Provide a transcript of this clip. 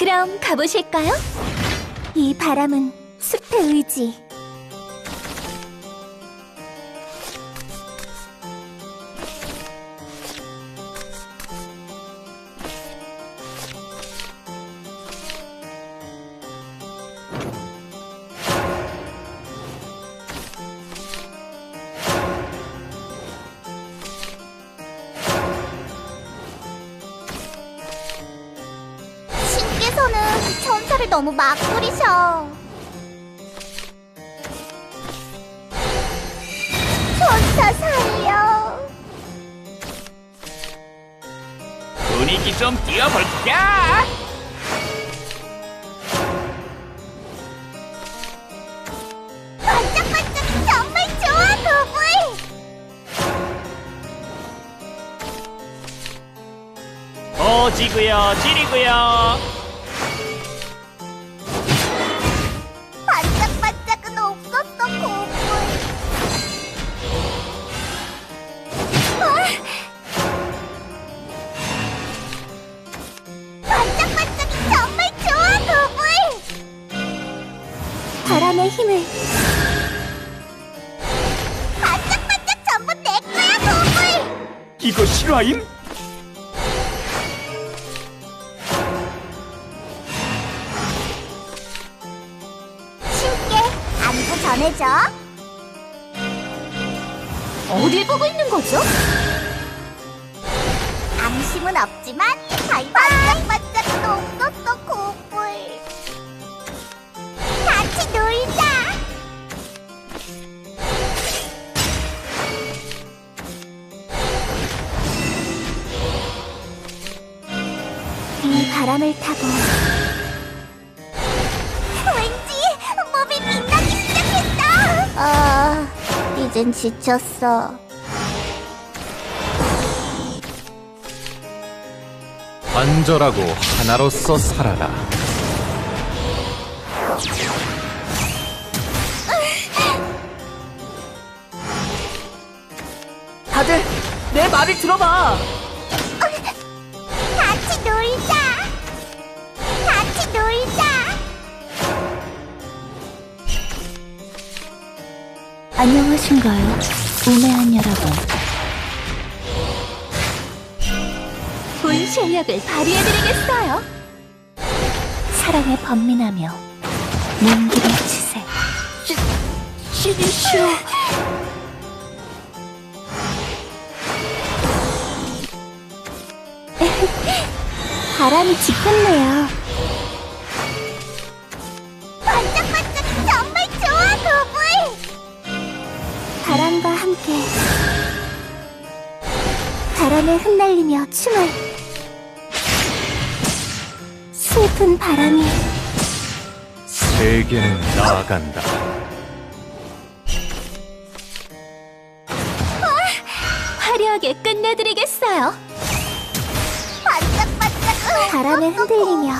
그럼 가보실까요? 이 바람은 숲의 의지. 께서는 천사를 너무 막 부리셔. 천사 살려. 분위기 좀 띄워볼까? 정말 좋아. 오지구요 지리구요 바람의 힘을 반짝반짝 전부 내 거야, 부부. 이거 실화임? 신께 안부 전해줘. 어딜 보고 있는 거죠? 안심은 없지만 반짝반짝은 없었 바람을 타고 왠지 몸이 빛나기 시작했어. 아, 이젠 지쳤어. 간절하고 하나로서 살아라. 다들 내 말을 들어봐. 안녕하신가요, 우매한 여러분. 본 실력을 발휘해드리겠어요. 사랑에 번민하며 먼길을 치세. 신이시여. 바람이 짙었네요. 바람과 함께 바람에 흩날리며 춤을 슬픈 바람이 세계는 나아간다. 화려하게 끝내드리겠어요. 바람에 흔들리며